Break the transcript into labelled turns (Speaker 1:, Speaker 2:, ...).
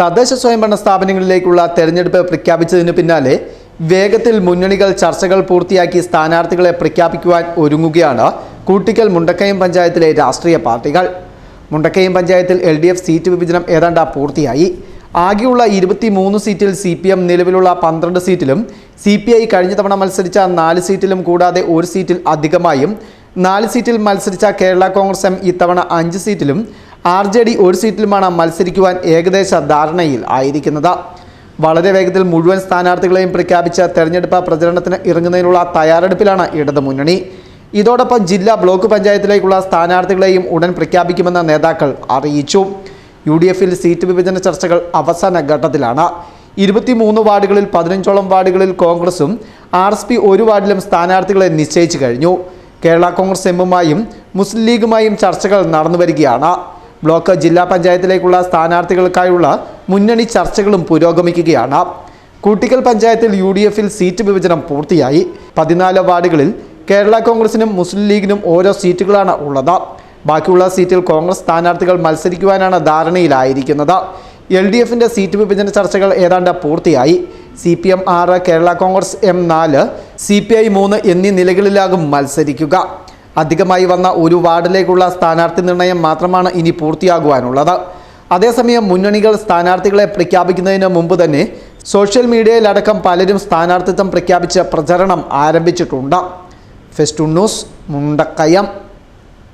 Speaker 1: തദ്ദേശ സ്വയംഭരണ സ്ഥാപനങ്ങളിലേക്കുള്ള തെരഞ്ഞെടുപ്പ് പ്രഖ്യാപിച്ചതിന് പിന്നാലെ വേഗത്തിൽ മുന്നണികൾ ചർച്ചകൾ പൂർത്തിയാക്കി സ്ഥാനാർത്ഥികളെ പ്രഖ്യാപിക്കുവാൻ ഒരുങ്ങുകയാണ് കൂട്ടിക്കൽ മുണ്ടക്കയം പഞ്ചായത്തിലെ രാഷ്ട്രീയ പാർട്ടികൾ മുണ്ടക്കയം പഞ്ചായത്തിൽ എൽ ഡി എഫ് സീറ്റ് വിഭജനം ഏതാണ്ട് പൂർത്തിയായി ആകെയുള്ള ഇരുപത്തിമൂന്ന് സീറ്റിൽ സി പി എം നിലവിലുള്ള പന്ത്രണ്ട് സീറ്റിലും സി പി ഐ കഴിഞ്ഞ തവണ മത്സരിച്ച നാല് സീറ്റിലും കൂടാതെ ഒരു സീറ്റിൽ അധികമായും നാല് സീറ്റിൽ മത്സരിച്ച കേരള കോൺഗ്രസ് എം ഇത്തവണ അഞ്ച് സീറ്റിലും ആർ ജെ ഡി ഒരു സീറ്റിലുമാണ് മത്സരിക്കുവാൻ ഏകദേശ ധാരണയിൽ ആയിരിക്കുന്നത് വളരെ വേഗത്തിൽ മുഴുവൻ സ്ഥാനാർത്ഥികളെയും പ്രഖ്യാപിച്ച തെരഞ്ഞെടുപ്പ് പ്രചരണത്തിന് ഇറങ്ങുന്നതിനുള്ള തയ്യാറെടുപ്പിലാണ് ഇടതുമുന്നണി ഇതോടൊപ്പം ജില്ലാ ബ്ലോക്ക് പഞ്ചായത്തിലേക്കുള്ള സ്ഥാനാർത്ഥികളെയും ഉടൻ പ്രഖ്യാപിക്കുമെന്ന നേതാക്കൾ അറിയിച്ചു യു ഡി എഫിൽ സീറ്റ് വിഭജന ചർച്ചകൾ അവസാന ഘട്ടത്തിലാണ് ഇരുപത്തിമൂന്ന് വാർഡുകളിൽ പതിനഞ്ചോളം വാർഡുകളിൽ കോൺഗ്രസും ആർ എസ് പി ഒരു വാർഡിലും സ്ഥാനാർത്ഥികളെ നിശ്ചയിച്ചു കഴിഞ്ഞു കേരള കോൺഗ്രസ് എമ്മുമായും മുസ്ലിം ലീഗുമായും ചർച്ചകൾ നടന്നു വരികയാണ് ബ്ലോക്ക് ജില്ലാ പഞ്ചായത്തിലേക്കുള്ള സ്ഥാനാർത്ഥികൾക്കായുള്ള മുന്നണി ചർച്ചകളും പുരോഗമിക്കുകയാണ് കൂട്ടിക്കൽ പഞ്ചായത്തിൽ യു ഡി എഫിൽ സീറ്റ് വിഭജനം പൂർത്തിയായി പതിനാല് വാർഡുകളിൽ കേരള കോൺഗ്രസിനും മുസ്ലിം ലീഗിനും ഓരോ സീറ്റുകളാണ് ഉള്ളത് ബാക്കിയുള്ള സീറ്റിൽ കോൺഗ്രസ് സ്ഥാനാർത്ഥികൾ മത്സരിക്കുവാനാണ് ധാരണയിലായിരിക്കുന്നത് എൽ ഡി എഫിൻ്റെ സീറ്റ് വിഭജന ചർച്ചകൾ ഏതാണ്ട് പൂർത്തിയായി സി പി എം ആറ് കേരള കോൺഗ്രസ് എം നാല് സി പി ഐ മൂന്ന് എന്നീ നിലകളിലാകും മത്സരിക്കുക അധികമായി വന്ന ഒരു വാർഡിലേക്കുള്ള സ്ഥാനാർത്ഥി നിർണയം മാത്രമാണ് ഇനി പൂർത്തിയാകുവാനുള്ളത് അതേസമയം മുന്നണികൾ സ്ഥാനാർത്ഥികളെ പ്രഖ്യാപിക്കുന്നതിന് മുമ്പ് തന്നെ സോഷ്യൽ മീഡിയയിലടക്കം പലരും സ്ഥാനാർത്ഥിത്വം പ്രഖ്യാപിച്ച് പ്രചരണം ആരംഭിച്ചിട്ടുണ്ട് ഫെസ്റ്റുണ്ണൂസ് ന്യൂസ് മുണ്ടക്കയം